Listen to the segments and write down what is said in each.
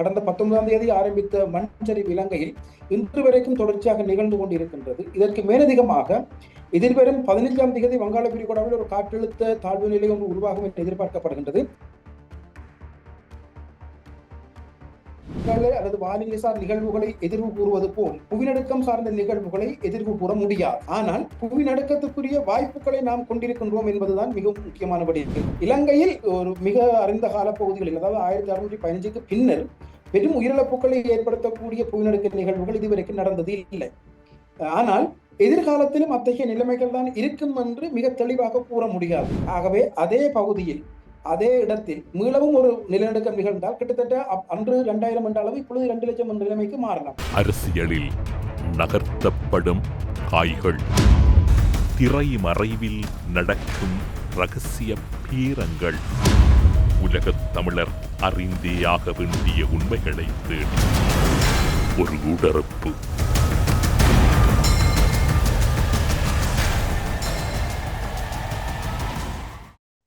கடந்த பத்தொன்பதாம் தேதி ஆரம்பித்த மண்சரிவு இலங்கையில் இன்று வரைக்கும் தொடர்ச்சியாக நிகழ்ந்து கொண்டிருக்கின்றது. இதற்கு மேலதிகமாக எதிர்வரும் பதினைஞ்சாம் தேதி வங்காள விரிகுடாவில் ஒரு காற்றழுத்த தாழ்வு நிலை ஒன்று உருவாகும் என்று எதிர்பார்க்கப்படுகின்றது. அல்லது வானிலை சார் நிகழ்வுகளை எதிர்வு கூறுவது போல் புவிநடுக்கம் சார்ந்த நிகழ்வுகளை எதிர்வு கூற முடியாது. ஆனால் புவிநடுக்கத்துக்குரிய வாய்ப்புகளை நாம் கொண்டிருக்கின்றோம் என்பதுதான் மிகவும் முக்கியமான விடயம் இலங்கையில் ஒரு மிக அறிந்த கால பகுதிகளில் அதாவது ஆயிரத்தி அறுநூற்றி பதினஞ்சுக்கு பின்னர் பெரும் உயிரிழப்புகளை ஏற்படுத்தக்கூடிய புவிநடுக்க நிகழ்வுகள் இதுவரைக்கும் நடந்தது இல்லை. ஆனால் எதிர்காலத்திலும் அத்தகைய நிலைமைகள் தான் இருக்கும் என்று மிக தெளிவாக கூற முடியாது. ஆகவே அதே பகுதியில் அதே இடத்தில் மீளவும் ஒரு நிலநடுக்கம் நிகழ்ந்தால் கிட்டத்தட்ட அன்று இரண்டாயிரம் என்ற அளவு இப்பொழுது இரண்டு லட்சம் என்ற நிலைமைக்கு மாறலாம். அரசியலில் நகர்த்தப்படும் காய்கள் திரை மறைவில் நடக்கும் ரகசிய பீரங்கள். உலகத் தமிழர் அறிந்தே ஆக வேண்டிய உண்மைகளை தேடி. ஒரு உடறுப்பு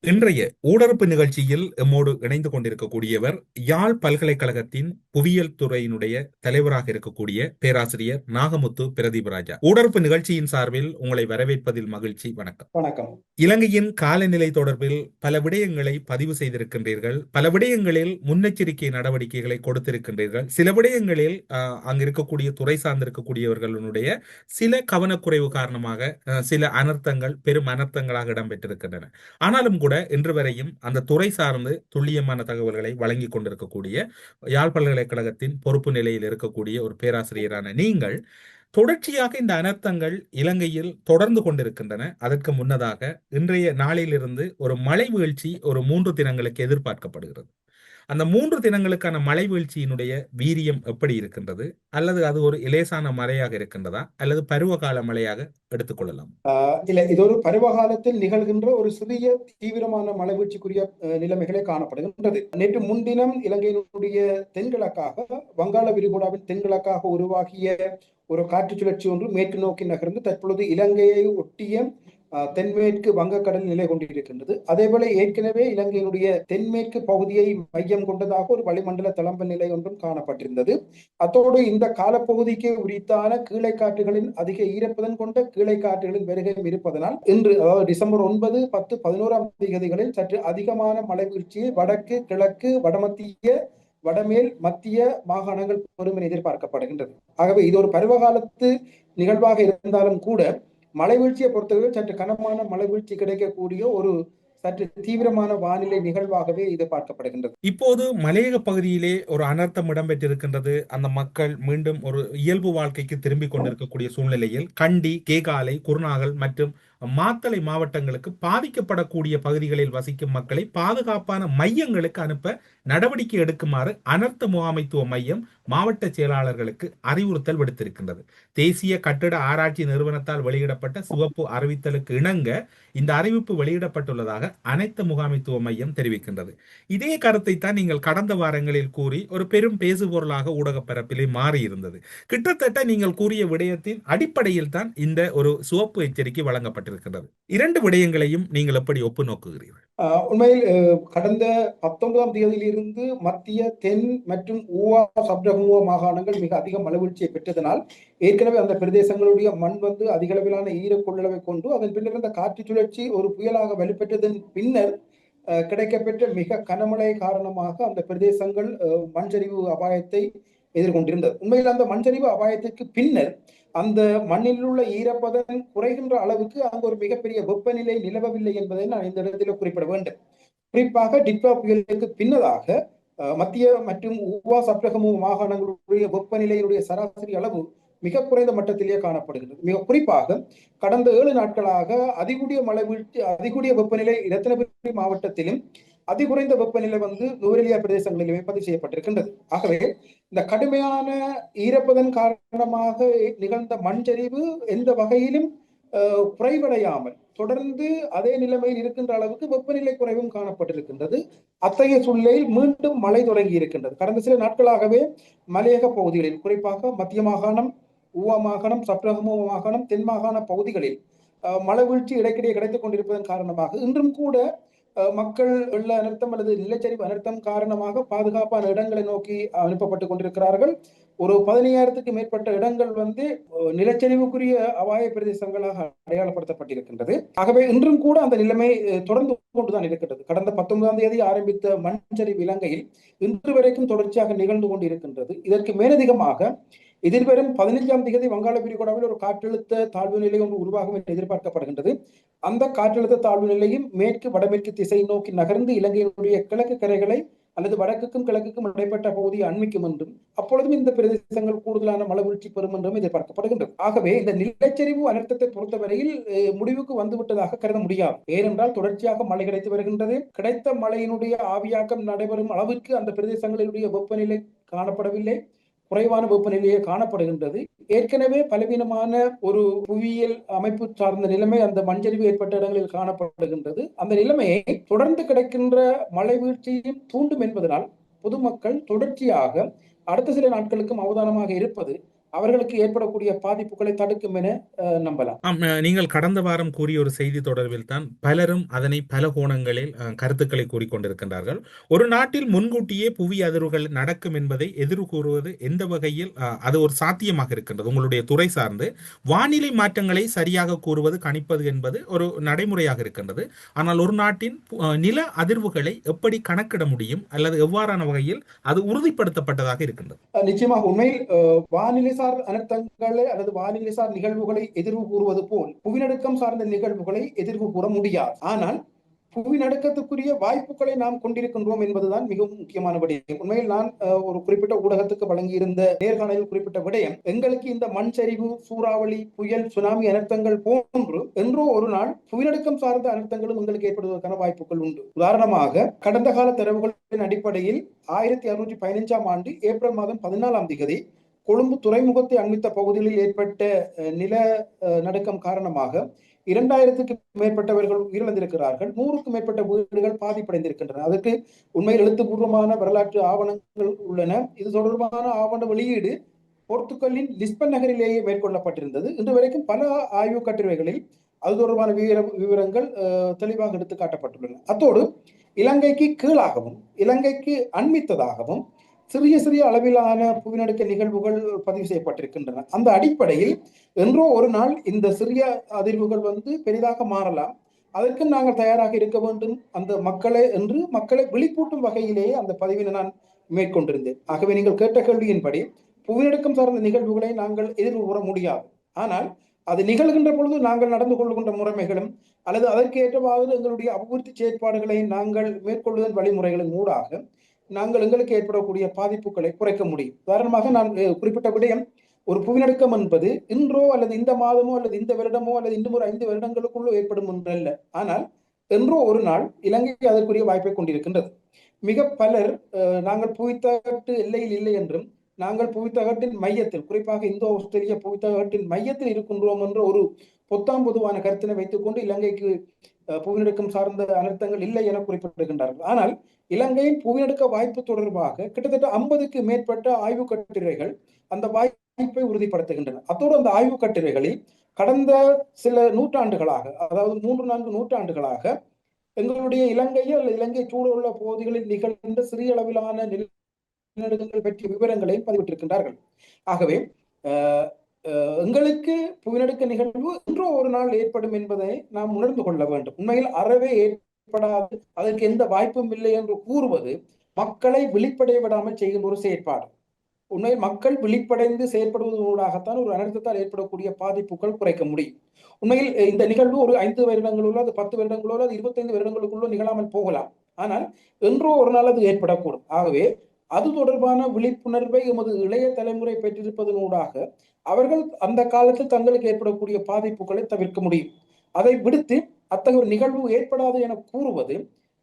இன்றைய ஊடறுப்பு நிகழ்ச்சியில் எம்மோடு இணைந்து கொண்டிருக்கக்கூடியவர் யாழ் பல்கலைக்கழகத்தின் புவியியல் துறையினுடைய தலைவராக இருக்கக்கூடிய பேராசிரியர் நாகமுத்து பிரதீபராஜா ஊடறுப்பு நிகழ்ச்சியின் சார்பில் உங்களை வரவேற்பதில் மகிழ்ச்சி வணக்கம். வணக்கம். இலங்கையின் காலநிலை தொடர்பில் பல விடயங்களை பதிவு செய்திருக்கின்றீர்கள். பல விடயங்களில் முன்னெச்சரிக்கை நடவடிக்கைகளை கொடுத்திருக்கின்றீர்கள். சில விடயங்களில் அங்கு இருக்கக்கூடிய துறை சார்ந்திருக்கக்கூடியவர்களுடைய சில கவனக்குறைவு காரணமாக சில அனர்த்தங்கள் பெரும் அனர்த்தங்களாக இடம்பெற்றிருக்கின்றன. ஆனாலும் கூட இன்று வரையும் அந்த துறை சார்ந்து துல்லியமான தகவல்களை வழங்கி கொண்டிருக்கக்கூடிய யாழ் பல்கலைக்கழகத்தின் பொறுப்பு நிலையில் இருக்கக்கூடிய ஒரு பேராசிரியரான நீங்கள் தொடர்ச்சியாக இந்த அனர்த்தங்கள் இலங்கையில் தொடர்ந்து கொண்டிருக்கின்றன. அதற்கு முன்னதாக இன்றைய நாளிலிருந்து ஒரு மழை வீழ்ச்சி ஒரு மூன்று தினங்களுக்கு எதிர்பார்க்கப்படுகிறது. அந்த மூன்று தினங்களுக்கான மழை வீழ்ச்சியினுடைய வீரியம் எப்படி இருக்கின்றது? அல்லது அது ஒரு இலேசான மழையாக இருக்கின்றதா? அல்லது பருவகால மழையாக எடுத்துக்கொள்ளலாம் இல்ல இது ஒரு பருவகாலத்தில் நிகழ்கின்ற ஒரு சிறிய தீவிரமான மழை வீழ்ச்சிக்குரிய நிலைமைகளே காணப்படுகின்றது. நேற்று முன்தினம் இலங்கையினுடைய தென்கிழக்காக வங்காள விரிகுடாவின் தென்கிழக்காக உருவாகிய ஒரு காற்று சுழற்சி ஒன்று மேற்கு நோக்கி நகர்ந்து தற்பொழுது இலங்கையை ஒட்டிய தென்மேற்கு வங்கக்கடல் நிலை கொண்டிருக்கின்றது. அதேபோல ஏற்கனவே இலங்கையினுடைய தென்மேற்கு பகுதியை மையம் கொண்டதாக ஒரு வளிமண்டல தளம்ப நிலை ஒன்றும் காணப்பட்டிருந்தது. அத்தோடு இந்த காலப்பகுதிக்கு உரித்தான கீழே காற்றுகளின் அதிக ஈரப்பதன் கொண்ட கீழே காற்றுகளின் வருகையும் இருப்பதனால் இன்று அதாவது டிசம்பர் ஒன்பது பத்து பதினோராம் தேதிகளில் சற்று அதிகமான மழை வீழ்ச்சியை வடக்கு கிழக்கு வடமத்திய வடமேல் மத்திய மாகாணங்கள் பெரும் என எதிர்பார்க்கப்படுகின்றது. ஆகவே இது ஒரு பருவகாலத்து நிகழ்வாக இருந்தாலும் கூட மழை வீழ்ச்சியை பொறுத்தவரை சற்று கனமான மழை வீழ்ச்சி கிடைக்கக்கூடிய ஒரு சற்று தீவிரமான வானிலை நிகழ்வாகவே இது பார்க்கப்படுகின்றது. இப்போது மலையக பகுதியிலே ஒரு அனர்த்தம் இடம்பெற்றிருக்கின்றது. அந்த மக்கள் மீண்டும் ஒரு இயல்பு வாழ்க்கைக்கு திரும்பிக் கொண்டிருக்கக்கூடிய சூழ்நிலையில் கண்டி கேகாலை குருநாகல் மற்றும் மாத்தளை மாவட்டங்களுக்கு பாதிக்கப்படக்கூடிய பகுதிகளில் வசிக்கும் மக்களை பாதுகாப்பான மையங்களுக்கு அனுப்ப நடவடிக்கை எடுக்குமாறு அனர்த்த முகாமைத்துவ மையம் மாவட்ட செயலாளர்களுக்கு அறிவுறுத்தல் விடுத்திருக்கின்றது. தேசிய கட்டிட ஆராய்ச்சி நிறுவனத்தால் வெளியிடப்பட்ட சிவப்பு அறிவித்தலுக்கு இணங்க இந்த அறிவிப்பு வெளியிடப்பட்டுள்ளதாக அனைத்து முகாமைத்துவ மையம் தெரிவிக்கின்றது. இதே கருத்தை தான் நீங்கள் கடந்த வாரங்களில் கூறி ஒரு பெரும் பேசுபொருளாக ஊடக பரப்பிலே மாறியிருந்தது. கிட்டத்தட்ட நீங்கள் கூறிய விடயத்தின் அடிப்படையில் தான் இந்த ஒரு சிவப்பு எச்சரிக்கை வழங்கப்பட்டிருக்கின்றது. இரண்டு விடயங்களையும் நீங்கள் எப்படி ஒப்பு நோக்குகிறீர்கள் உண்மையில் கடந்த பத்தொன்பதாம் தேதியிலிருந்து மத்திய தென் மற்றும் ஊவா சப்ரகுவா மாகாணங்கள் மிக அதிக மலவீழ்ச்சியை பெற்றதனால் ஏற்கனவே அந்த பிரதேசங்களுடைய மண் வந்து அதிக அளவிலான ஈரக்கொள்ளளவை கொண்டு அதன் பின்னர் இந்த காற்று சுழற்சி ஒரு புயலாக வலுப்பெற்றதன் பின்னர் அஹ், கிடைக்கப்பெற்ற மிக கனமழை காரணமாக அந்த பிரதேசங்கள் அஹ், மண்சரிவு அபாயத்தை எதிர்கொண்டிருந்தது. உண்மையில் அந்த மண்சரிவு அபாயத்திற்கு பின்னர் அந்த மண்ணில் உள்ள ஈரப்பதம் குறைகின்ற அளவுக்கு அங்கு ஒரு மிகப்பெரிய வெப்பநிலை நிலவவில்லை என்பதை நான் இந்த இடத்தில் குறிப்பிட வேண்டும். குறிப்பாக டிப்ளா புயலுக்கு பின்னதாக அஹ், மத்திய மற்றும் உவா சப்ரகமு மாகாணங்களுடைய வெப்பநிலையினுடைய சராசரி அளவு மிக குறைந்த மட்டத்திலேயே காணப்படுகிறது மிக குறிப்பாக கடந்த ஏழு நாட்களாக அதிகூடிய மழை வீழ்ச்சி அதிகூடிய வெப்பநிலை ரத்னபுரி மாவட்டத்திலும் அதிகுறைந்த வெப்பநிலை வந்து நுவரெலியா பிரதேசங்களிலுமே பதிவு செய்யப்பட்டிருக்கின்றது. ஆகவே இந்த கடுமையான ஈரப்பதன் காரணமாக நிகழ்ந்த மண்சரிவு எந்த வகையிலும் குறைவடையாமல் தொடர்ந்து அதே நிலைமையில் இருக்கின்ற அளவுக்கு வெப்பநிலை குறைவும் காணப்பட்டிருக்கின்றது. அத்தகைய சூழ்நிலையில் மீண்டும் மழை தொடங்கி இருக்கின்றது. கடந்த சில நாட்களாகவே மலையக பகுதிகளில் குறிப்பாக மத்திய மாகாணம் ஊவா மாகாணம் சப்ரகமு மாகாணம் தென் மாகாண பகுதிகளில் மழை வீழ்ச்சி இடைக்கிடையே கிடைத்துக் கொண்டிருப்பதன் காரணமாக இன்றும் கூட மக்கள் உள்ள அனர்த்தம் அல்லது நிலச்சரிவு அனர்த்தம் காரணமாக பாதுகாப்பான இடங்களை நோக்கி அனுப்பப்பட்டு கொண்டிருக்கிறார்கள். ஒரு பதினையாயிரத்துக்கு மேற்பட்ட இடங்கள் வந்து நிலச்சரிவுக்குரிய அபாய பிரதேசங்களாக அடையாளப்படுத்தப்பட்டிருக்கின்றது. ஆகவே இன்றும் கூட அந்த நிலைமை தொடர்ந்து கொண்டுதான் இருக்கின்றது. கடந்த பத்தொன்பதாம் தேதி ஆரம்பித்த மண்சரிவு இலங்கையில் இன்று வரைக்கும் தொடர்ச்சியாக நிகழ்ந்து கொண்டிருக்கின்றது. இதற்கு மேலதிகமாக இதில் வரும் பதினைஞ்சாம் தேதி வங்காள விரிகுடாவில் ஒரு காற்றழுத்த தாழ்வு நிலை ஒன்று உருவாகும் என்று எதிர்பார்க்கப்படுகின்றது. அந்த காற்றழுத்த தாழ்வு நிலையும் மேற்கு வடமேற்கு திசை நோக்கி நகர்ந்து இலங்கையினுடைய கிழக்கு கரைகளை அல்லது வடக்குக்கும் கிழக்குக்கும் இடைப்பட்ட பகுதியை அண்மிக்கும் என்றும் அப்பொழுதும் இந்த பிரதேசங்கள் கூடுதலான மழை வீழ்ச்சி பெறும் என்றும் எதிர்பார்க்கப்படுகின்றது. ஆகவே இந்த நிலச்சரிவு அனர்த்தத்தை பொறுத்தவரையில் முடிவுக்கு வந்துவிட்டதாக கருத முடியாது. ஏனென்றால் தொடர்ச்சியாக மழை கிடைத்து வருகின்றது. கிடைத்த மழையினுடைய ஆவியாக்கம் நடைபெறும் அளவுக்கு அந்த பிரதேசங்களினுடைய வெப்பநிலை காணப்படவில்லை. குறைவான வெப்பநிலையே காணப்படுகின்றது. ஏற்கனவே பலவீனமான ஒரு புவியியல் அமைப்பு சார்ந்த நிலைமை அந்த மஞ்சரிவு ஏற்பட்ட இடங்களில் காணப்படுகின்றது. அந்த நிலைமையை தொடர்ந்து கிடைக்கின்ற மழை வீழ்ச்சியும் தூண்டும் என்பதனால் பொதுமக்கள் தொடர்ச்சியாக அடுத்த சில நாட்களுக்கும் அவதானமாக இருப்பது அவர்களுக்கு ஏற்படக்கூடிய பாதிப்புகளை தடுக்கும் என நம்பலாம். நீங்கள் கடந்த வாரம் கூறிய ஒரு செய்தி தொடர்பில் தான் பலரும் அதனை பல கோணங்களில் கருத்துக்களை கூறிக்கொண்டிருக்கின்றார்கள் ஒரு நாட்டில் முன்கூட்டியே புவி அதிர்வுகள் நடக்கும் என்பதை எதிர் கூறுவது எந்த வகையில் அது ஒரு சாத்தியமாக இருக்கின்றது? உங்களுடைய துறை சார்ந்து வானிலை மாற்றங்களை சரியாக கூறுவது கணிப்பது என்பது ஒரு நடைமுறையாக இருக்கின்றது. ஆனால் ஒரு நாட்டின் நில அதிர்வுகளை எப்படி கணக்கிட முடியும்? அல்லது எவ்வாறான வகையில் அது உறுதிப்படுத்தப்பட்டதாக இருக்கின்றது? நிச்சயமாக உண்மையில் வானிலை சார் அனர்த்தங்களை அல்லது வானிலை சார் நிகழ்வுகளை எதிர்வு கூறுவது போல் புவிநடுக்கம் சார்ந்த நிகழ்வுகளை எதிர்வு கூற முடியாது. ஆனால் புவிநடுக்கத்துக்குரிய வாய்ப்புகளை நாம் கொண்டிருக்கின்றோம் என்பதுதான் மிகவும் முக்கியமான விடயம். உண்மையில் நான் ஒரு குறிப்பிட்ட ஊடகத்துக்கு வழங்கியிருந்த நேர்காணலில் குறிப்பிட்ட விடயம் எங்களுக்கு இந்த மண் சரிவு சூறாவளி புயல் சுனாமி அனர்த்தங்கள் போன்று என்றோ ஒரு நாள் புவிநடுக்கம் சார்ந்த அனர்த்தங்களும் எங்களுக்கு ஏற்படுவதற்கான வாய்ப்புகள் உண்டு. உதாரணமாக கடந்த கால தரவுகளின் அடிப்படையில் ஆயிரத்தி அறுநூற்றி பதினைஞ்சாம் ஆண்டு ஏப்ரல் மாதம் பதினாலாம் திகதி கொழும்பு துறைமுகத்தை அண்மித்த பகுதிகளில் ஏற்பட்ட நில நடுக்கம் காரணமாக இரண்டாயிரத்துக்கு மேற்பட்டவர்கள் உயிரிழந்திருக்கிறார்கள். நூறுக்கும் மேற்பட்ட வீடுகள் பாதிப்படைந்திருக்கின்றன. அதற்கு உண்மையில் எழுத்துப்பூர்வமான வரலாற்று ஆவணங்கள் உள்ளன. இது தொடர்பான ஆவண வெளியீடு போர்த்துக்கல்லின் லிஸ்பன் நகரிலேயே மேற்கொள்ளப்பட்டிருந்தது. இன்று வரைக்கும் பல ஆய்வு கட்டுரைகளில் அது தொடர்பான விவர விவரங்கள் தெளிவாக எடுத்து காட்டப்பட்டுள்ளன. அத்தோடு இலங்கைக்கு கீழாகவும் இலங்கைக்கு அண்மித்ததாகவும் சிறிய சிறிய அளவிலான புவிநடுக்க நிகழ்வுகள் பதிவு செய்யப்பட்டிருக்கின்றன. அந்த அடிப்படையில் என்றோ ஒரு நாள் இந்த சிறிய அதிர்வுகள் வந்து பெரிதாக மாறலாம். அதற்கு நாங்கள் தயாராக இருக்க வேண்டும். அந்த மக்களை என்று மக்களை விழிப்பூட்டும் வகையிலேயே அந்த பதிவினை நான் மேற்கொண்டிருந்தேன். ஆகவே நீங்கள் கேட்ட கேள்வியின்படி புவிநடுக்கம் சார்ந்த நிகழ்வுகளை நாங்கள் எதிர்கூற முடியாது. ஆனால் அது நிகழ்கின்ற பொழுது நாங்கள் நடந்து கொள்கின்ற முறைமைகளும் அல்லது அதற்கு ஏற்றவாறு எங்களுடைய அபிவிருத்தி செயற்பாடுகளை நாங்கள் மேற்கொள்ளுதல் வழிமுறைகளின் ஊடாக நாங்கள் எங்களுக்கு ஏற்படக்கூடிய பாதிப்புகளை குறைக்க முடியும். உதாரணமாக நான் குறிப்பிட்ட விடயம் ஒரு புவிநடுக்கம் என்பது இன்றோ அல்லது இந்த மாதமோ அல்லது இந்த வருடமோ அல்லது இன்னும் ஒரு ஐந்து வருடங்களுக்குள்ளோ ஏற்படும் ஒன்றல்ல. ஆனால் என்றோ ஒரு நாள் இலங்கை அதற்குரிய வாய்ப்பை கொண்டிருக்கின்றது. மிக பலர் அஹ், நாங்கள் புவித்தாட்டு எல்லையில் இல்லை என்றும் நாங்கள் புவித்தகட்டின் மையத்தில் குறிப்பாக இந்தோ ஆஸ்திரேலிய புவித்தகட்டின் மையத்தில் இருக்கின்றோம் என்ற ஒரு பொத்தாம் பொதுவான கருத்தினை வைத்துக்கொண்டு இலங்கைக்கு புவிநடுக்கம் சார்ந்த அனர்த்தங்கள் இல்லை என குறிப்பிட்டிருக்கின்றார்கள் ஆனால் இலங்கையின் புவிநடுக்க வாய்ப்பு தொடர்பாக கிட்டத்தட்ட ஐம்பதுக்கு மேற்பட்ட ஆய்வு கட்டுரைகள் அந்த வாய்ப்பை உறுதிப்படுத்துகின்றன. அத்தோடு அந்த ஆய்வு கட்டுரைகளில் கடந்த சில நூற்றாண்டுகளாக அதாவது மூன்று நான்கு நூற்றாண்டுகளாக எங்களுடைய இலங்கையில் இலங்கை இலங்கை சூழலுள்ள பகுதிகளில் நிகழ்ந்த சிறிய அளவிலான நிலநடுக்கங்கள் பற்றிய விவரங்களையும் பதிவிட்டிருக்கின்றார்கள். ஆகவே எங்களுக்கு புவிநடுக்க நிகழ்வு இன்றோ ஒரு நாள் ஏற்படும் என்பதை நாம் உணர்ந்து கொள்ள வேண்டும். உண்மையில் அறவே ஏற்படாது அதற்கு எந்த வாய்ப்பும் இல்லை என்று கூறுவது மக்களை விழிப்படைய விடாமல் செய்கின்ற ஒரு செயற்பாடு. உண்மையில் மக்கள் விழிப்படைந்து செயற்படுவதனூடாகத்தான் ஒரு அனர்த்தத்தால் ஏற்படக்கூடிய பாதிப்புகள் குறைக்க முடியும். உண்மையில் இந்த நிகழ்வு ஒரு ஐந்து வருடங்களோ அது பத்து வருடங்களோ அது இருபத்தைந்து வருடங்களுக்குள்ளோ நிகழாமல் போகலாம். ஆனால் என்றோ ஒரு நாள் அது ஏற்படக்கூடும். ஆகவே அது தொடர்பான விழிப்புணர்வை எமது இளைய தலைமுறை பெற்றிருப்பதனூடாக அவர்கள் அந்த காலத்தில் தங்களுக்கு ஏற்படக்கூடிய பாதிப்புகளை தவிர்க்க முடியும். அதை விடுத்து அத்தகைய நிகழ்வு ஏற்படாது என கூறுவது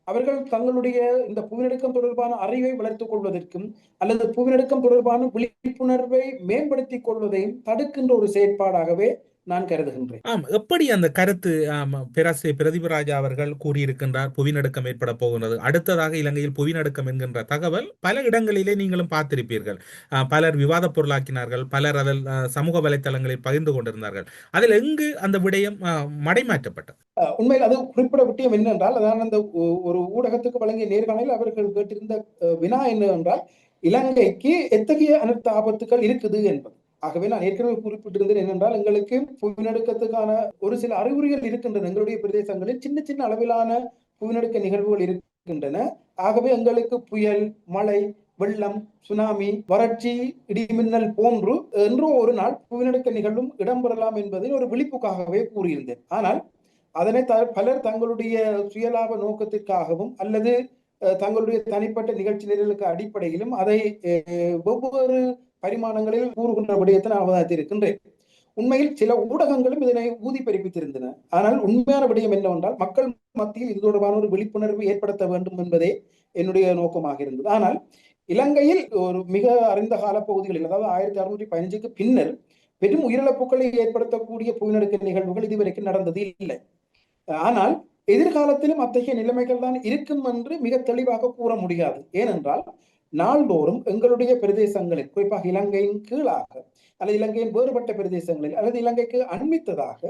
அவர்கள் தங்களுடைய இந்த புவிநடுக்கம் தொடர்பான அறிவை வளர்த்துக் கொள்வதற்கும் அல்லது புவிநடுக்கம் தொடர்பான விழிப்புணர்வை மேம்படுத்திக் கொள்வதையும் தடுக்கின்ற ஒரு செயற்பாடாகவே நான் கருதுகின்றேன். ஆம் எப்படி அந்த கருத்து பேராசிரியர் பிரதீபராஜா அவர்கள் கூறியிருக்கின்றார் புவிநடுக்கம் ஏற்பட போகிறது அடுத்ததாக இலங்கையில் புவிநடுக்கம் என்கின்ற தகவல் பல இடங்களிலே நீங்களும் பார்த்திருப்பீர்கள். பலர் விவாத பொருளாக்கினார்கள் பலர் அதில் சமூக வலைத்தளங்களில் பகிர்ந்து கொண்டிருந்தார்கள். அதில் எங்கு அந்த விடயம் மடைமாற்றப்பட்டது? உண்மையில் அது குறிப்பிட விட்டியம் என்னென்றால் அதான் அந்த ஒரு ஊடகத்துக்கு வழங்கிய நேர்காணலில் அவர்கள் கேட்டிருந்த வினா என்னவென்றால் இலங்கைக்கு எத்தகைய அனர்த்த ஆபத்துகள் இருக்குது என்பது. ஆகவே நான் ஏற்கனவே குறிப்பிட்டிருந்தேன் என்னென்றால் எங்களுக்கு புவிநடுக்கத்துக்கான ஒரு சில அறிகுறிகள் இருக்கின்றன. எங்களுடைய பிரதேசங்களில் சின்ன சின்ன அளவிலான புவிநடுக்க நிகழ்வுகள் இருக்கின்றன. ஆகவே எங்களுக்கு புயல் மழை வெள்ளம் சுனாமி வறட்சி இடிமின்னல் போன்று என்றோ ஒரு நாள் புவிநடுக்க நிகழ்வும் இடம்பெறலாம் என்பதில் ஒரு விழிப்புக்காகவே கூறியிருந்தேன். ஆனால் அதனை த பலர் தங்களுடைய சுயலாப நோக்கத்திற்காகவும் அல்லது தங்களுடைய தனிப்பட்ட நிகழ்ச்சி நிரலுக்கு அடிப்படையிலும் அதை அஹ், வெவ்வேறு பரிமாணங்களில் கூறுகின்ற விடயத்தை நான் அவதானித்திருக்கின்றேன் உண்மையில் சில ஊடகங்களும் இதனை ஊதி பறிப்பித்திருந்தன ஆனால் உண்மையான விடயம் என்னவென்றால் மக்கள் மத்தியில் இது தொடர்பான ஒரு விழிப்புணர்வு ஏற்படுத்த வேண்டும் என்பதே என்னுடைய நோக்கமாக இருந்தது. ஆனால் இலங்கையில் ஒரு மிக அறிந்த கால பகுதிகளில் அதாவது ஆயிரத்தி அறுநூற்றி பதினஞ்சுக்கு பின்னர் பெரும் உயிரிழப்புகளை ஏற்படுத்தக்கூடிய புவிநடுக்க நிகழ்வுகள் இதுவரைக்கும் நடந்தது இல்லை. ஆனால் எதிர்காலத்திலும் அத்தகைய நிலைமைகள் தான் இருக்கும் என்று மிக தெளிவாக கூற முடியாது. ஏனென்றால் நாள்தோறும் எங்களுடைய பிரதேசங்களில் குறிப்பாக இலங்கையின் கீழாக அல்லது இலங்கையின் வேறுபட்ட பிரதேசங்களில் அல்லது இலங்கைக்கு அண்மித்ததாக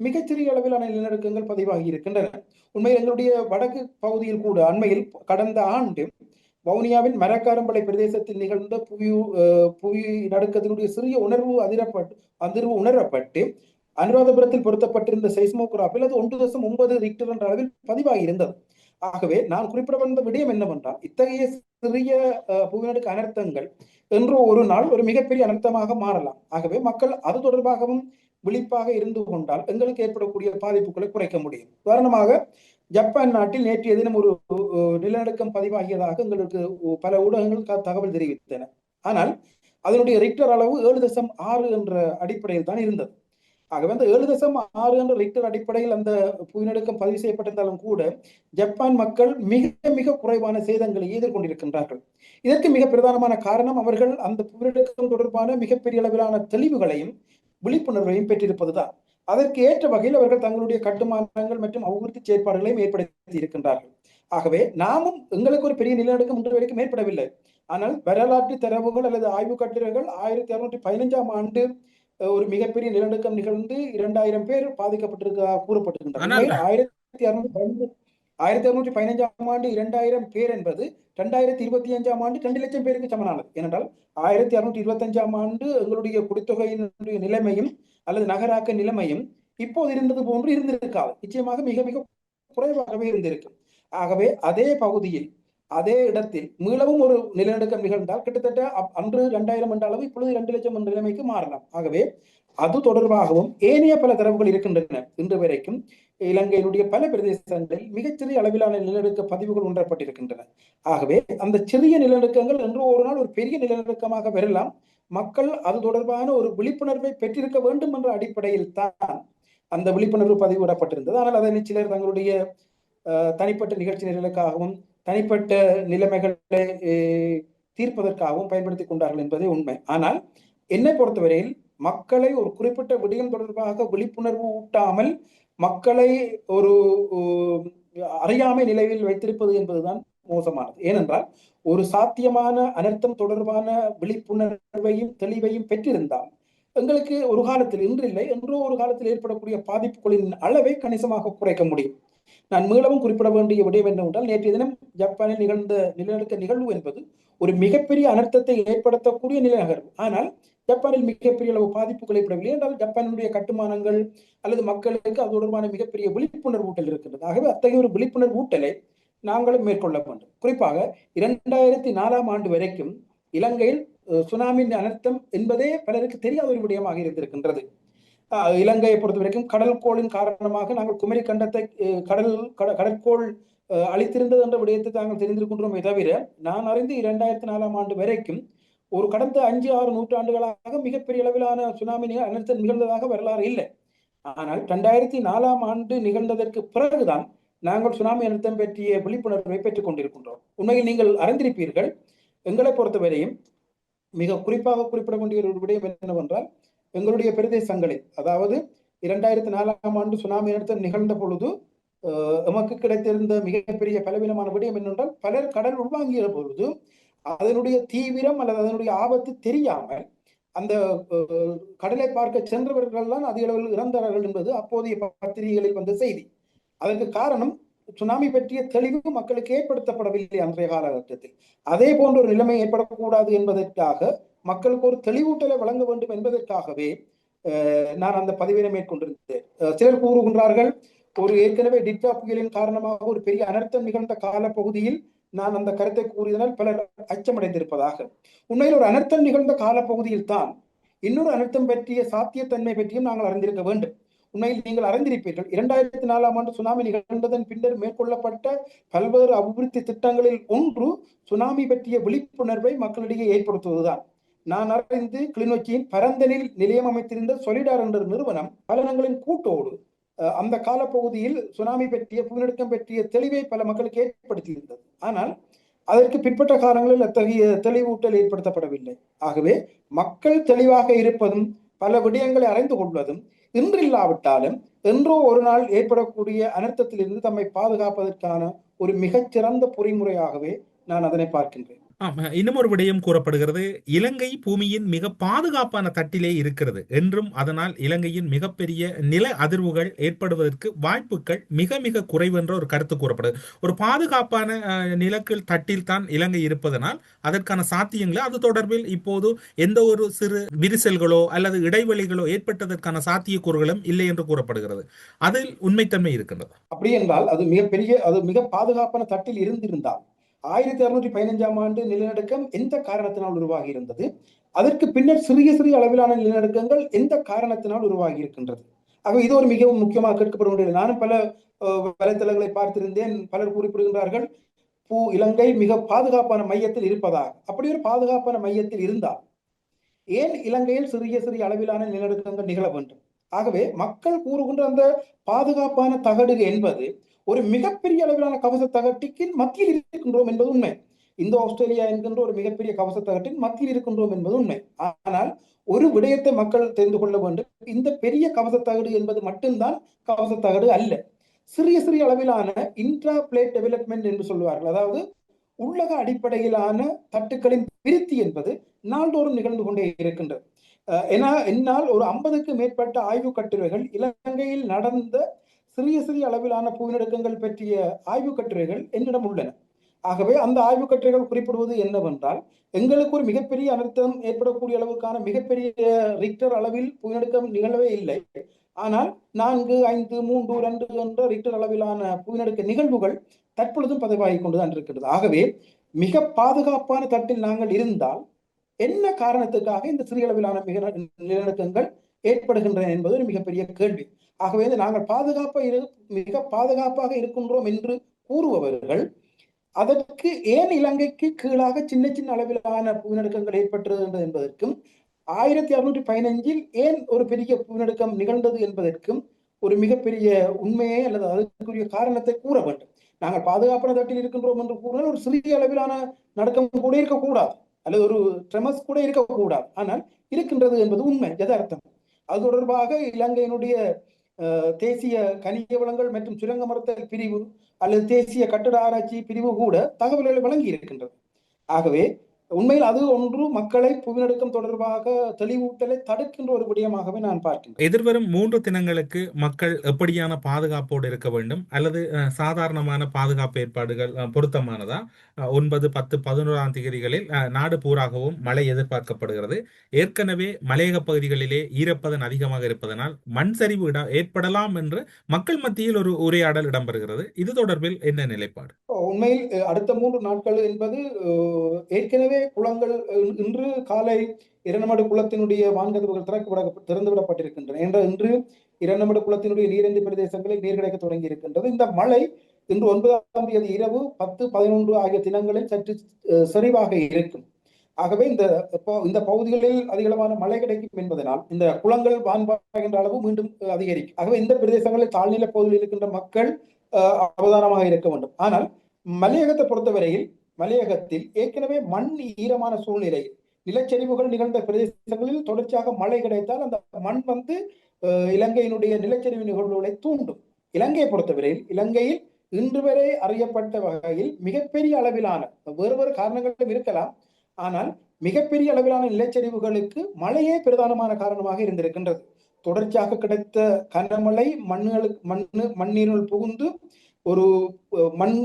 மிகச்சிறிய அளவிலான நிலநடுக்கங்கள் பதிவாகி இருக்கின்றன. உண்மையில் எங்களுடைய வடக்கு பகுதியில் கூட அண்மையில் கடந்த ஆண்டு வவுனியாவின் மரக்காரம்பளை பிரதேசத்தில் நிகழ்ந்த புவி அஹ், புவி நடுக்கத்தினுடைய சிறிய உணர்வு அதிரப்பட்டு அதிர்வு உணரப்பட்டு அனுராதபுரத்தில் பொருத்தப்பட்டிருந்த செய்ஸ்மோகிராஃபில் அது ஒன்று தசம் ஒன்பது ரிக்டர் என்ற அளவில் பதிவாகி இருந்தது. ஆகவே நான் குறிப்பிட வந்த விடயம் என்னவென்றால் இத்தகைய சிறிய அஹ், புவிநடுக்க அனர்த்தங்கள் என்று ஒரு நாள் ஒரு மிகப்பெரிய அனர்த்தமாக மாறலாம். ஆகவே மக்கள் அது தொடர்பாகவும் விழிப்பாக இருந்து கொண்டால் எங்களுக்கு ஏற்படக்கூடிய பாதிப்புகளை குறைக்க முடியும். உதாரணமாக ஜப்பான் நாட்டில் நேற்றைய தினம் ஒரு நிலநடுக்கம் பதிவாகியதாக எங்களுக்கு பல ஊடகங்கள் தகவல் தெரிவித்தன. ஆனால் அதனுடைய ரிக்டர் அளவு ஏழு தசம் ஆறு என்ற அடிப்படையில் தான் இருந்தது. ஆகவே அந்த ஏழு தசம் ஆறு என்ற ரிக்டர் அடிப்படையில் அந்த புவிநடுக்கம் பதிவு செய்யப்பட்டிருந்தாலும் கூட ஜப்பான் மக்கள் மிக மிக குறைவான சேதங்களை எதிர்கொண்டிருக்கின்றார்கள். இதற்கு மிக பிரதானமான காரணம் அவர்கள் அந்த புவிநடுக்கம் தொடர்பான மிகப்பெரிய அளவிலான தெளிவுகளையும் விழிப்புணர்வையும் பெற்றிருப்பதுதான். அதற்கு ஏற்ற வகையில் அவர்கள் தங்களுடைய கட்டுமானங்கள் மற்றும் அபிவிருத்தி செயற்பாடுகளையும் ஏற்படுத்தி இருக்கின்றார்கள். ஆகவே நாமும் எங்களுக்கு ஒரு பெரிய நிலநடுக்கம் இன்று வரைக்கும் ஏற்படவில்லை. ஆனால் வரலாற்று தரவுகள் அல்லது ஆய்வு கட்டுரைகள் ஆயிரத்தி அறுநூற்றி பதினைஞ்சாம் ஆண்டு ஒரு மிகப்பெரிய நிலநடுக்கம் நிகழ்ந்து இரண்டாயிரம் பேர் பாதிக்கப்பட்டிருக்கிறதாக கூறப்பட்டிருக்கின்றன ஆனால் உண்மையில் ஆயிரத்தி பதினஞ்சு ஆயிரத்தி அறுநூற்றி பதினைஞ்சாம் ஆண்டு இரண்டாயிரம் பேர் என்பது ரெண்டாயிரத்தி இருபத்தி அஞ்சாம் ஆண்டு ரெண்டு லட்சம் பேருக்கு சமனானது ஏனென்றால் ஆயிரத்தி அறுநூற்றி இருபத்தஞ்சாம் ஆண்டு எங்களுடைய குடித்தொகையினுடைய நிலைமையும் அல்லது நகராக்க நிலைமையும் இப்போது இருந்தது போன்று இருந்திருக்காது. நிச்சயமாக மிக மிக குறைவாகவே இருந்திருக்கும் ஆகவே அதே பகுதியில் அதே இடத்தில் மீளவும் ஒரு நிலநடுக்கம் நிகழ்ந்தால் கிட்டத்தட்ட அன்று இரண்டாயிரம் என்ற அளவு இப்பொழுது இரண்டு லட்சம் என்ற நிலைமைக்கு மாறலாம். ஆகவே அது தொடர்பாகவும் ஏனைய பல தரவுகள் இருக்கின்றன. இன்று வரைக்கும் இலங்கையினுடைய பல பிரதேசங்களில் மிகச்சிறிய அளவிலான நிலநடுக்க பதிவுகள் உணரப்பட்டிருக்கின்றன ஆகவே அந்த சிறிய நிலநடுக்கங்கள் என்று ஒரு நாள் ஒரு பெரிய நிலநடுக்கமாக வரலாம். மக்கள் அது தொடர்பான ஒரு விழிப்புணர்வை பெற்றிருக்க வேண்டும் என்ற அடிப்படையில் தான் அந்த விழிப்புணர்வு பதிவிடப்பட்டிருந்தது. ஆனால் அதனை சிலர் தங்களுடைய தனிப்பட்ட நிகழ்ச்சி நிரலுக்காகவும் தனிப்பட்ட நிலைமைகளை தீர்ப்பதற்காகவும் பயன்படுத்தி கொண்டார்கள் என்பதே உண்மை. ஆனால் என்னை பொறுத்தவரையில் மக்களை ஒரு குறிப்பிட்ட விடயம் தொடர்பாக விழிப்புணர்வு ஊட்டாமல் மக்களை ஒரு அறியாமை நிலையில் வைத்திருப்பது என்பதுதான் மோசமானது. ஏனென்றால் ஒரு சாத்தியமான அனர்த்தம் தொடர்பான விழிப்புணர்வையும் தெளிவையும் பெற்றிருந்தால் எங்களுக்கு ஒரு காலத்தில் இன்றில்லை என்றோ ஒரு காலத்தில் ஏற்படக்கூடிய பாதிப்புகளின் அளவை கணிசமாக குறைக்க முடியும். நான் மீளவும் குறிப்பிட வேண்டிய விடயம் என்னவென்றால் நேற்றைய தினம் ஜப்பானில் நிகழ்ந்த நிலநடுக்க நிகழ்வு என்பது ஒரு மிகப்பெரிய அனர்த்தத்தை ஏற்படுத்தக்கூடிய நிலநகர்வு. ஆனால் ஜப்பானில் மிகப்பெரிய அளவு பாதிப்புகள் ஏற்படவில்லை. என்றால் ஜப்பானுடைய கட்டுமானங்கள் அல்லது மக்களுக்கு அது தொடர்பான மிகப்பெரிய விழிப்புணர்வு ஊட்டல் இருக்கின்றது. ஆகவே அத்தகைய ஒரு விழிப்புணர்வு ஊட்டலை நாங்களும் மேற்கொள்ள வேண்டும். குறிப்பாக இரண்டாயிரத்தி நாலாம் ஆண்டு வரைக்கும் இலங்கையில் சுனாமியின் அனர்த்தம் என்பதே பலருக்கு தெரியாத ஒரு விடயமாக இருந்திருக்கின்றது. இலங்கையை பொறுத்த வரைக்கும் கடல்கோளின் காரணமாக நாங்கள் குமரி கண்டத்தை கடல் கட- கடற்கோள் அஹ், அழித்திருந்தது என்ற விடயத்தை தாங்கள் தெரிந்திருக்கின்றோமே தவிர நான் அறிந்து இரண்டாயிரத்தி நாலாம் ஆண்டு வரைக்கும் ஒரு கடந்த அஞ்சு ஆறு நூற்றாண்டுகளாக மிகப்பெரிய அளவிலான சுனாமி நிக- அனர்த்தம் நிகழ்ந்ததாக வரலாறு இல்லை. ஆனால் ரெண்டாயிரத்தி நாலாம் ஆண்டு நிகழ்ந்ததற்கு பிறகுதான் நாங்கள் சுனாமி அனர்த்தம் பற்றிய விழிப்புணர்வை பெற்றுக் கொண்டிருக்கின்றோம். உண்மையில் நீங்கள் அறிந்திருப்பீர்கள் எங்களை பொறுத்தவரையும் மிக குறிப்பாக குறிப்பிட வேண்டிய ஒரு விடயம் என்னவென்றால் எங்களுடைய பிரதேசங்களில் அதாவது இரண்டாயிரத்தி நாலாம் ஆண்டு சுனாமி அடுத்த நிகழ்ந்த பொழுது எமக்கு கிடைத்திருந்த மிகப்பெரிய பலவீனமான விடயம் என்னென்றால் பலர் கடல் உள்வாங்கிய பொழுது அதனுடைய தீவிரம் அல்லது அதனுடைய ஆபத்து தெரியாமல் அந்த கடலை பார்க்க சென்றவர்கள் தான் அதிக அளவில் இறந்தார்கள் என்பது அப்போதைய பத்திரிகைகளில் வந்த செய்தி. அதற்கு காரணம் சுனாமி பற்றிய தெளிவு மக்களுக்கு ஏற்படுத்தப்படவில்லை அன்றைய காலகட்டத்தில். அதே போன்ற ஒரு நிலைமை ஏற்படக்கூடாது என்பதற்காக மக்களுக்கு ஒரு தெளிவூட்டலை வழங்க வேண்டும் என்பதற்காகவே நான் அந்த பதிவினை மேற்கொண்டிருந்தேன். சிலர் கூறுகின்றார்கள் ஒரு ஏற்கனவே டிட்வா புயலின் காரணமாக ஒரு பெரிய அனர்த்தம் நிகழ்ந்த காலப்பகுதியில் நான் அந்த கருத்தை கூறியதனால் பலர் அச்சமடைந்திருப்பதாக. உண்மையில் ஒரு அனர்த்தம் நிகழ்ந்த காலப்பகுதியில் தான் இன்னொரு அனர்த்தம் பற்றிய சாத்தியத்தன்மை பற்றியும் நாங்கள் அறிந்திருக்க வேண்டும். உண்மையில் நீங்கள் அறிந்திருப்பீர்கள் இரண்டாயிரத்தி நாலாம் ஆண்டு சுனாமி நிகழ்ந்ததன் பின்னர் மேற்கொள்ளப்பட்ட பல்வேறு அபிவிருத்தி திட்டங்களில் ஒன்று சுனாமி பற்றிய விழிப்புணர்வை மக்களிடையே ஏற்படுத்துவதுதான். நான் அறிந்து கிளிநொச்சியின் பரந்தனில் நிலையம் அமைத்திருந்த சொலிடார் என்ற நிறுவனம் பலனங்களின் கூட்டோடு அந்த காலப்பகுதியில் சுனாமி பற்றிய புவிநடுக்கம் பற்றிய தெளிவை பல மக்களுக்கு ஏற்படுத்தியிருந்தது. ஆனால் அதற்கு பிற்பட்ட காலங்களில் அத்தகைய தெளிவூட்டல் ஏற்படுத்தப்படவில்லை. ஆகவே மக்கள் தெளிவாக இருப்பதும் பல விடயங்களை அறிந்து கொள்வதும் இன்றில்லாவிட்டாலும் என்றோ ஒரு நாள் ஏற்படக்கூடிய அனர்த்தத்திலிருந்து தம்மை பாதுகாப்பதற்கான ஒரு மிகச்சிறந்த பொறிமுறையாகவே நான் அதனை பார்க்கின்றேன். ஆமா இன்னும் ஒரு விடயம் கூறப்படுகிறது. இலங்கை பூமியின் மிக பாதுகாப்பான தட்டிலே இருக்கிறது என்றும் அதனால் இலங்கையின் மிகப்பெரிய நில அதிர்வுகள் ஏற்படுவதற்கு வாய்ப்புகள் மிக மிக குறைவு என்ற ஒரு கருத்து கூறப்படுது. ஒரு பாதுகாப்பான நிலக்கள் தட்டில் தான் இலங்கை இருப்பதனால் அதற்கான சாத்தியங்களை அது தொடர்பில் இப்போது எந்த ஒரு சிறு விரிசல்களோ அல்லது இடைவெளிகளோ ஏற்பட்டதற்கான சாத்தியக்கூறுகளும் இல்லை என்று கூறப்படுகிறது. அதில் உண்மைத்தன்மை இருக்கின்றது. அப்படி என்றால் அது மிகப்பெரிய அது மிக பாதுகாப்பான தட்டில் இருந்திருந்தால் ஆயிரத்தி அறுநூற்றி பதினைஞ்சாம் ஆண்டு நிலநடுக்கம் எந்த காரணத்தினால் உருவாகி இருந்தது அதற்கு பின்னர் சிறிய சிறிய அளவிலான நிலநடுக்கங்கள் எந்த காரணத்தினால் உருவாகி இருக்கின்றது ஆக இது ஒரு மிகவும் முக்கியமாக கேட்கப்பட வேண்டியது நானும் பல வலைத்தளங்களை பார்த்திருந்தேன். பலர் குறிப்பிடுகின்றார்கள் பூ இலங்கை மிக பாதுகாப்பான மையத்தில் இருப்பதாக அப்படி ஒரு பாதுகாப்பான மையத்தில் இருந்தால் ஏன் இலங்கையில் சிறிய சிறிய அளவிலான நிலநடுக்கங்கள் நிகழ வேண்டும்? ஆகவே மக்கள் கூறுகின்ற அந்த பாதுகாப்பான தகடு என்பது ஒரு மிகப்பெரிய அளவிலான கவச தகட்டிக்கின் மத்தியில் இருக்கின்றோம் என்பது உண்மை. இந்த ஆஸ்திரேலியா என்கின்ற ஒரு மிகப்பெரிய கவச தகட்டின் மத்தியில் இருக்கின்றோம் என்பது உண்மை. ஆனால் ஒரு விடயத்தை மக்கள் தெரிந்து கொள்ள வேண்டும். இந்த பெரிய கவச தகடு என்பது மட்டும்தான் கவச தகடு அல்ல. சிறிய சிறிய அளவிலான இன்ட்ரா பிளேட் டெவலப்மெண்ட் என்று சொல்லுவார்கள். அதாவது உள்ளக அடிப்படையிலான தட்டுக்களின் விருத்தி என்பது நாள்தோறும் நிகழ்ந்து கொண்டே இருக்கின்றது. ஏன்னா என்னால் ஒரு ஐம்பதுக்கு மேற்பட்ட ஆய்வு கட்டுரைகள் இலங்கையில் நடந்த சிறிய சிறிய அளவிலான புவிநடுக்கங்கள் பற்றிய ஆய்வுக் கட்டுரைகள் என்னிடம் உள்ளன. ஆகவே அந்த ஆய்வுக் கட்டுரைகள் குறிப்பிடுவது என்னவென்றால் எங்களுக்கு ஒரு மிகப்பெரிய அனர்த்தம் ஏற்படக்கூடிய அளவுக்கான மிகப்பெரிய ரிக்டர் அளவில் புவிநடுக்கம் நிகழவே இல்லை. ஆனால் நான்கு ஐந்து மூன்று ரெண்டு என்ற ரிக்டர் அளவிலான புவிநடுக்க நிகழ்வுகள் தற்பொழுதும் பதிவாகிக் கொண்டுதான் இருக்கிறது. ஆகவே மிக பாதுகாப்பான தட்டில் நாங்கள் இருந்தால் என்ன காரணத்துக்காக இந்த சிறிய அளவிலான மிக நிலநடுக்கங்கள் ஏற்படுகின்றன என்பது ஒரு மிகப்பெரிய கேள்வி. ஆகவே நாங்கள் பாதுகாப்பாக இரு மிக பாதுகாப்பாக இருக்கின்றோம் என்று கூறுபவர்கள் அதற்கு ஏன் இலங்கைக்கு கீழாக சின்ன சின்ன அளவிலான புவிநடுக்கங்கள் ஏற்பட்டது என்பதற்கும் ஆயிரத்தி அறுநூற்றி பதினைஞ்சில் ஏன் ஒரு பெரிய புவிநடுக்கம் நிகழ்ந்தது என்பதற்கும் ஒரு மிகப்பெரிய உண்மையை அல்லது அதற்குரிய காரணத்தை கூற வேண்டும். நாங்கள் பாதுகாப்பான தட்டில் இருக்கின்றோம் என்று கூறினால் ஒரு சிறிய அளவிலான நடுக்கம் கூட இருக்கக்கூடாது. அல்லது ஒரு ட்ரெமஸ் கூட இருக்கக்கூடாது. ஆனால் இருக்கின்றது என்பது உண்மை. யதார்த்தம் அது தொடர்பாக இலங்கையினுடைய தேசிய கனிய வளங்கள் மற்றும் சுரங்க மறுத்தல் பிரிவு அல்லது தேசிய கட்டட ஆராய்ச்சி பிரிவு கூட தகவல்களை வழங்கி இருக்கின்றது ஆகவே உண்மையில் அது ஒன்று மக்களை புவிநடுக்கம் தொடர்பாக தெளிவூட்டலை தடுக்கின்ற ஒரு விடயமாகவே நான் பார்க்கின்றேன். எதிர்வரும் மூன்று தினங்களுக்கு மக்கள் எப்படியான பாதுகாப்போடு இருக்க வேண்டும்? அல்லது சாதாரணமான பாதுகாப்பு ஏற்பாடுகள் பொருத்தமானதா? ஒன்பது பத்து பதினோராம் தேதிகளில் நாடு பூராகவும் மழை எதிர்பார்க்கப்படுகிறது. ஏற்கனவே மலையக பகுதிகளிலே ஈரப்பதன் அதிகமாக இருப்பதனால் மண் சரிவு ஏற்படலாம் என்று மக்கள் மத்தியில் ஒரு உரையாடல் இடம்பெறுகிறது. இது தொடர்பில் என்ன நிலைப்பாடு? உண்மையில் அடுத்த மூன்று நாட்கள் என்பது ஏற்கனவே குளங்கள் இன்று காலை இரண்டமடு குளத்தினுடைய வான்கதவுகள் திறக்கப்பட திறந்து விடப்பட்டிருக்கின்றன என்ற இன்று இரண்டமடு குளத்தினுடைய நீரந்தி பிரதேசங்களில் நீர் கிடைக்க தொடங்கி இருக்கின்றது இந்த மழை இன்று ஒன்பதாம் தேதி இரவு பத்து பதினொன்று ஆகிய தினங்களில் சற்று செறிவாக இருக்கும். ஆகவே இந்த இந்த பகுதிகளில் அதிகளவான மழை கிடைக்கும் என்பதனால் இந்த குளங்கள் வான்பாகின்ற அளவு மீண்டும் அதிகரிக்கும். ஆகவே இந்த பிரதேசங்களில் தாழ்நிலை பகுதியில் இருக்கின்ற மக்கள் அவதானமாக இருக்க வேண்டும். ஆனால் மலையகத்தை பொறுத்தவரையில் மலையகத்தில் ஏற்கனவே மண் ஈரமான சூழ்நிலை. நிலச்சரிவுகள் நிகழ்ந்த பிரதேசங்களில் தொடர்ச்சியாக மழை கிடைத்தால் அந்த மண் வந்து இலங்கையினுடைய நிலச்சரிவு நிகழ்வுகளை தூண்டும். இலங்கையை பொறுத்தவரையில் இலங்கையில் இன்று வரை அறியப்பட்ட வகையில் மிகப்பெரிய அளவிலான வேறு வேறு காரணங்களும் இருக்கலாம். ஆனால் மிகப்பெரிய அளவிலான நிலச்சரிவுகளுக்கு மழையே பிரதானமான காரணமாக இருந்திருக்கின்றது. தொடர்ச்சியாக கிடைத்த கனமழை மண்ணுகளுக்கு மண்ணு மண்ணீருள் புகுந்து ஒரு மண்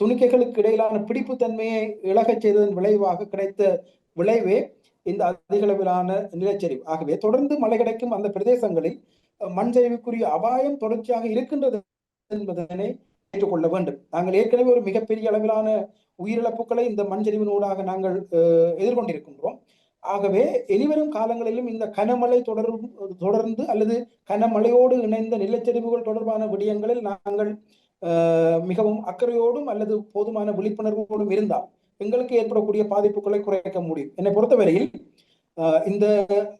துணிக்கைகளுக்கு இடையிலான பிடிப்பு தன்மையை இழகச் செய்ததன் விளைவாக கிடைத்த விளைவே இந்த அதிகளவிலான நிலச்சரிவு. ஆகவே தொடர்ந்து மழை கிடைக்கும் அந்த பிரதேசங்களில் மண் சரிவுக்குரிய அபாயம் தொடர்ச்சியாக இருக்கின்றது என்பதனை ஏற்றுக்கொள்ள வேண்டும். நாங்கள் ஏற்கனவே ஒரு மிகப்பெரிய அளவிலான உயிரிழப்புகளை இந்த மண் சரிவினூடாக நாங்கள் எதிர்கொண்டிருக்கின்றோம். ஆகவே இனிவரும் காலங்களிலும் இந்த கனமழை தொடரும் தொடர்ந்து அல்லது கனமழையோடு இணைந்த நிலச்சரிவுகள் தொடர்பான விடயங்களில் நாங்கள் மிகவும் அக்கறையோடும் அல்லது போதுமான விழிப்புணர்வோடும் இருந்தால் எங்களுக்கு ஏற்படக்கூடிய பாதிப்புகளை குறைக்க முடியும். என்னை பொறுத்தவரையில் அஹ், இந்த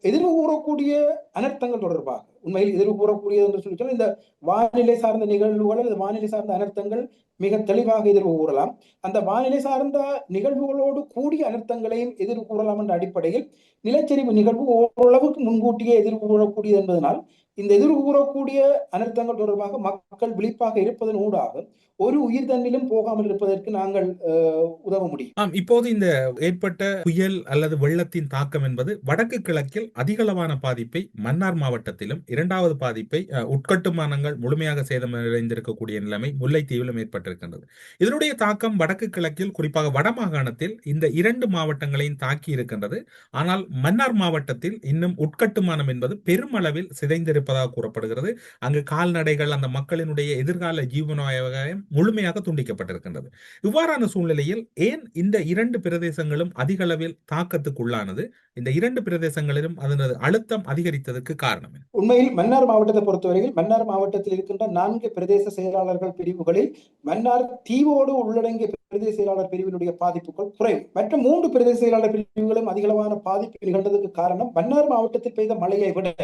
எதிர்வு கூறக்கூடிய அனர்த்தங்கள் தொடர்பாக உண்மையில் எதிர்வு கூறக்கூடியது என்று சொல்லி சொன்னால் இந்த வானிலை சார்ந்த நிகழ்வுகள் அல்லது வானிலை சார்ந்த அனர்த்தங்கள் மிக தெளிவாக எதிர்கூறலாம் அந்த வானிலை சார்ந்த நிகழ்வுகளோடு கூடிய அனர்த்தங்களையும் எதிர்கூறலாம் என்ற அடிப்படையில் நிலச்சரிவு நிகழ்வு ஓரளவுக்கு முன்கூட்டியே எதிர்கூறக்கூடியது என்பதனால் இந்த எதிர்கூறக்கூடிய அனர்த்தங்கள் தொடர்பாக மக்கள் விழிப்பாக இருப்பதன் ஊடாக ஒரு உயிர் தன்னிலும் போகாமல் இருப்பதற்கு நாங்கள் உதவ முடியும். ஆம் இப்போது இந்த ஏற்பட்ட புயல் அல்லது வெள்ளத்தின் தாக்கம் என்பது வடக்கு கிழக்கில் அதிகளவான பாதிப்பை மன்னார் மாவட்டத்திலும் இரண்டாவது பாதிப்பை உட்கட்டுமானங்கள் முழுமையாக சேதமடைந்திருக்கக்கூடிய நிலைமை முல்லைத்தீவிலும் ஏற்பட்டது ஏற்பட்டிருக்கின்றது இதனுடைய தாக்கம் வடக்கு கிழக்கில் குறிப்பாக வடமாகாணத்தில் இந்த இரண்டு மாவட்டங்களையும் தாக்கி இருக்கின்றது ஆனால் மன்னார் மாவட்டத்தில் இன்னும் உட்கட்டுமானம் என்பது பெருமளவில் சிதைந்திருப்பதாக கூறப்படுகிறது. அங்கு கால்நடைகள் அந்த மக்களினுடைய எதிர்கால ஜீவனோபாயம் முழுமையாக துண்டிக்கப்பட்டிருக்கின்றது. இவ்வாறான சூழ்நிலையில் ஏன் இந்த இரண்டு பிரதேசங்களும் அதிக அளவில் தாக்கத்துக்குள்ளானது? இந்த இரண்டு பிரதேசங்களிலும் அதனது அழுத்தம் அதிகரித்ததற்கு காரணம்? உண்மையில் மன்னார் மாவட்டத்தை பொறுத்தவரையில் மன்னார் மாவட்டத்தில் இருக்கின்ற நான்கு பிரதேச செயலாளர்கள் பிரிவுகளில் மன்னார் தீவோடு உள்ளடங்கிய பிரதேச செயலாளர் பிரிவினுடைய பாதிப்புகள் குறைவு மற்ற மூன்று பிரதேச செயலாளர் பிரிவுகளும் அதிகளவான பாதிப்பு நிகழ்ந்ததுக்கு காரணம் மன்னார் மாவட்டத்தில் பெய்த மழையை விட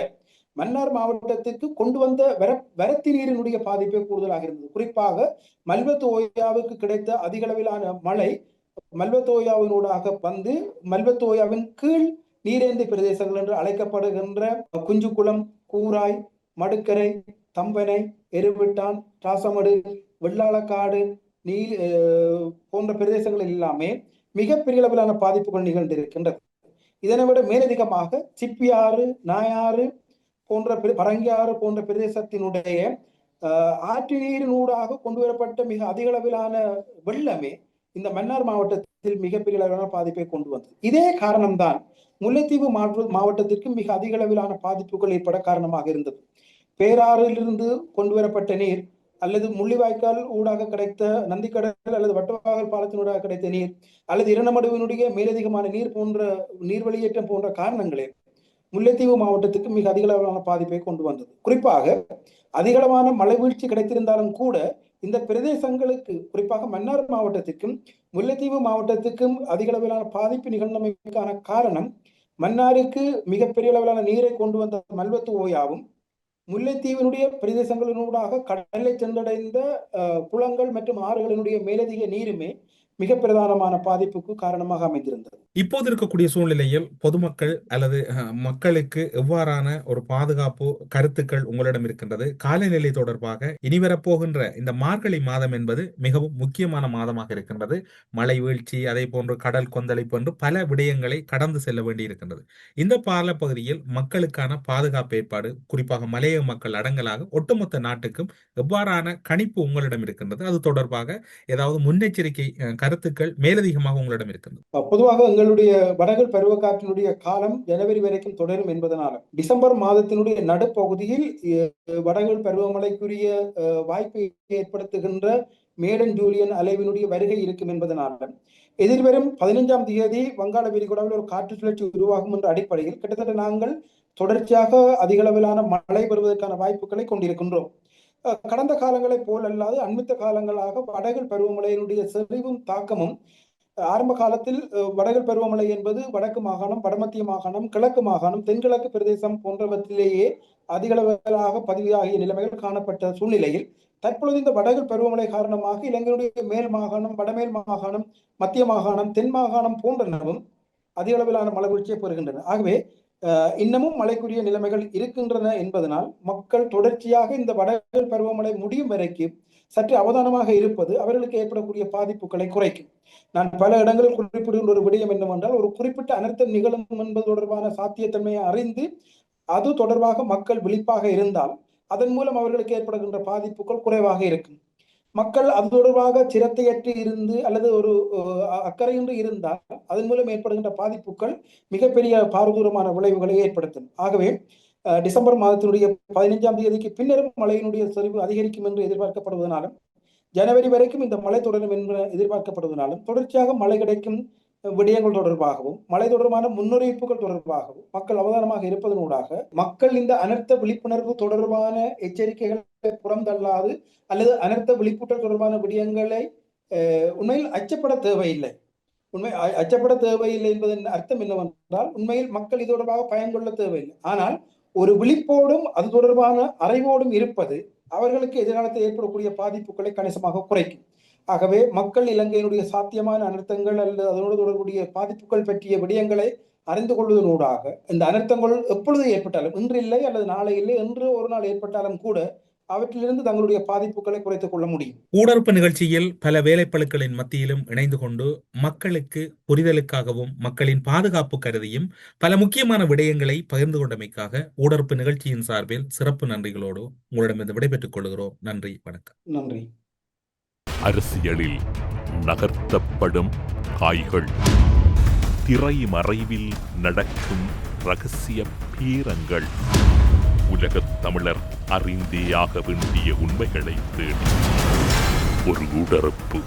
மன்னார் மாவட்டத்திற்கு கொண்டு வந்த வர வரத்து நீரினுடைய பாதிப்பே கூடுதலாக இருந்தது. குறிப்பாக மல்வத்து ஓயாவுக்கு கிடைத்த அதிகளவிலான மழை மல்வத்தோயாவினூடாக வந்து மல்வத்தோயாவின் கீழ் நீரேந்தி பிரதேசங்கள் என்று அழைக்கப்படுகின்ற குஞ்சுக்குளம் கூராய் மடுக்கரை தம்பனை எருவிட்டான் ராசமடு வெள்ளாளக்காடு நீல் போன்ற பிரதேசங்கள் எல்லாமே மிகப்பெரிய அளவிலான பாதிப்புகள் நிகழ்ந்திருக்கின்றது. இதனை விட மேலதிகமாக சிப்பியாறு நாயாறு போன்ற பரங்கியாறு போன்ற பிரதேசத்தினுடைய ஆற்று நீரினூடாக கொண்டு வரப்பட்ட மிக அதிக அளவிலான வெள்ளமே இந்த மன்னார் மாவட்டத்தில் மிகப்பெரிய அளவிலான பாதிப்பை கொண்டு வந்தது. இதே காரணம்தான் முல்லைத்தீவு மாவட்டத்திற்கு மிக அதிக அளவிலான பாதிப்புகள் ஏற்பட காரணமாக இருந்தது. பேராறிலிருந்து கொண்டு வரப்பட்ட நீர் அல்லது முள்ளிவாய்க்கால் ஊடாக கிடைத்த நந்திக்கடல் அல்லது வட்டவாகல் பாலத்தினூடாக கிடைத்த நீர் அல்லது இரண்டமடுவினுடைய மேலதிகமான நீர் போன்ற நீர் வெளியேற்றம் போன்ற காரணங்களே முல்லைத்தீவு மாவட்டத்துக்கு மிக அதிக அளவிலான பாதிப்பை கொண்டு வந்தது. குறிப்பாக அதிகளவான மழை வீழ்ச்சி கிடைத்திருந்தாலும் கூட இந்த பிரதேசங்களுக்கு குறிப்பாக மன்னார் மாவட்டத்துக்கும் முல்லைத்தீவு மாவட்டத்துக்கும் அதிக அளவிலான பாதிப்பு நிகழ்ந்தமைக்கான காரணம் மன்னாருக்கு மிகப்பெரிய அளவிலான நீரை கொண்டு வந்த மல்வத்து ஓயாவும் முல்லைத்தீவினுடைய பிரதேசங்களினூடாக கடலை சென்றடைந்த அஹ், குளங்கள் மற்றும் ஆறுகளினுடைய மேலதிக நீருமே மிக பிரதானமான பாதிப்புக்கு காரணமாக அமைந்திருந்தது. இப்போது இருக்கக்கூடிய சூழ்நிலையில் பொதுமக்கள் அல்லது மக்களுக்கு எவ்வாறான ஒரு பாதுகாப்பு கருத்துக்கள் உங்களிடம் இருக்கின்றது? காலநிலை தொடர்பாக இனி வரப்போகின்ற இந்த மார்கழி மாதம் என்பது மிகவும் முக்கியமான மாதமாக இருக்கின்றது. மழை வீழ்ச்சி அதே போன்று கடல் கொந்தளிப்பு என்று பல விடயங்களை கடந்து செல்ல வேண்டி இருக்கின்றது. இந்த பாலப்பகுதியில் மக்களுக்கான பாதுகாப்பு ஏற்பாடு குறிப்பாக மலையக மக்கள் அடங்கலாக ஒட்டுமொத்த நாட்டுக்கும் எவ்வாறான கணிப்பு உங்களிடம் இருக்கின்றது? அது தொடர்பாக ஏதாவது முன்னெச்சரிக்கை கருத்துக்கள் மேலதிகமாக உங்களிடம் இருக்கின்றது பொதுவாக எங்களுடைய வடகல் பருவக்காற்றினுடைய காலம் ஜனவரி வரைக்கும் தொடரும் என்பதனால டிசம்பர் மாதத்தினுடைய நடுப்பகுதியில் அஹ், பருவமழைக்குரிய அஹ், வாய்ப்பை ஏற்படுத்துகின்ற மேடன் ஜூலியன் அலைவினுடைய வருகை இருக்கும் என்பதனால எதிர்வரும் பதினைஞ்சாம் தேதி வங்காள விரிகுடாவில் ஒரு காற்று சுழற்சி உருவாகும் என்ற அடிப்படையில் கிட்டத்தட்ட நாங்கள் தொடர்ச்சியாக அதிக அளவிலான மழை பெறுவதற்கான வாய்ப்புகளை கொண்டிருக்கின்றோம். கடந்த காலங்களைப் போல் அல்லாது அண்மித்த காலங்களாக வடகல் பருவமழையினுடைய செறிவும் தாக்கமும் ஆரம்ப காலத்தில் வடகில் பருவமழை என்பது வடக்கு மாகாணம் வடமத்திய மாகாணம் கிழக்கு மாகாணம் தென்கிழக்கு பிரதேசம் போன்றவற்றிலேயே அதிகளவாக பதிவாகிய நிலைமைகள் காணப்பட்ட சூழ்நிலையில் தற்பொழுது இந்த வடகல் பருவமழை காரணமாக இலங்கையுடைய மேல் மாகாணம் வடமேல் மாகாணம் மத்திய மாகாணம் தென் மாகாணம் போன்றனவும் அதிக அளவிலான மழை வீழ்ச்சியை பெறுகின்றன. ஆகவே இன்னமும் மழைக்குரிய நிலைமைகள் இருக்கின்றன என்பதனால் மக்கள் தொடர்ச்சியாக இந்த வடகல் பருவமழை முடியும் வரைக்கும் சற்று அவதானமாக இருப்பது அவர்களுக்கு ஏற்படக்கூடிய பாதிப்புகளை குறைக்கும். நான் பல இடங்களில் குறிப்பிடுகின்ற ஒரு விடயம் என்னவென்றால் ஒரு குறிப்பிட்ட அனர்த்தம் நிகழும் என்பது தொடர்பான சாத்தியத்தன்மையை அறிந்து அது தொடர்பாக மக்கள் விழிப்பாக இருந்தால் அதன் மூலம் அவர்களுக்கு ஏற்படுகின்ற பாதிப்புகள் குறைவாக இருக்கும். மக்கள் அது தொடர்பாக சிரத்தையற்று இருந்து அல்லது ஒரு அக்கறையின்றி இருந்தால் அதன் மூலம் ஏற்படுகின்ற பாதிப்புகள் மிகப்பெரிய பாரதூரமான விளைவுகளை ஏற்படுத்தும். ஆகவே டிசம்பர் மாதத்தினுடைய பதினைஞ்சாம் தேதிக்கு பின்னரும் மழையினுடைய சரிவு அதிகரிக்கும் என்று எதிர்பார்க்கப்படுவதனாலும் ஜனவரி வரைக்கும் இந்த மழை தொடரும் என்று எதிர்பார்க்கப்படுவதனாலும் தொடர்ச்சியாக மழை கிடைக்கும் விடயங்கள் தொடர்பாகவும் மழை தொடர்பான முன்னறிவிப்புகள் தொடர்பாகவும் மக்கள் அவதானமாக இருப்பதனூடாக மக்கள் இந்த அனர்த்த விழிப்புணர்வு தொடர்பான எச்சரிக்கைகளை புறந்தள்ளாது அல்லது அனர்த்த விழிப்புணர்வு தொடர்பான விடயங்களை உண்மையில் அச்சப்பட தேவையில்லை. உண்மை அச்சப்பட தேவையில்லை என்பதன் அர்த்தம் என்னவென்றால் உண்மையில் மக்கள் இது தொடர்பாக பயன்கொள்ள தேவையில்லை. ஆனால் ஒரு விழிப்போடும் அது தொடர்பான அறிவோடும் இருப்பது அவர்களுக்கு எதிர்காலத்தில் ஏற்படக்கூடிய பாதிப்புகளை கணிசமாக குறைக்கும். ஆகவே மக்கள் இலங்கையினுடைய சாத்தியமான அனர்த்தங்கள் அல்லது அதனோடு தொடர்புடைய பாதிப்புகள் பற்றிய விடயங்களை அறிந்து கொள்வதனூடாக இந்த அனர்த்தங்கள் எப்பொழுது ஏற்பட்டாலும் இன்று இல்லை அல்லது நாளை இல்லை என்று ஒரு நாள் ஏற்பட்டாலும் கூட அவற்றிலிருந்து தங்களுடைய பாதிப்புகளை குறைத்துக் கொள்ள முடியும். ஊடறுப்பு நிகழ்ச்சியில் பல வேலைப்பளுக்களின் மத்தியிலும் இணைந்து கொண்டு மக்களுக்கு புரிதலுக்காகவும் மக்களின் பாதுகாப்பு கருதியும் பல முக்கியமான விடயங்களை பகிர்ந்து கொண்டமைக்காக ஊடறுப்பு நிகழ்ச்சியின் சார்பில் சிறப்பு நன்றிகளோடு உங்களிடமிருந்து விடைபெற்றுக் கொள்கிறோம். நன்றி வணக்கம். நன்றி. அரசியலில் நகர்த்தப்படும் காய்கள். திரைமறைவில் நடக்கும் ரகசிய பீரங்கள். உலகத் தமிழர் அறிந்தேயாக வேண்டிய உண்மைகளை தேடி. ஒரு உடறுப்பு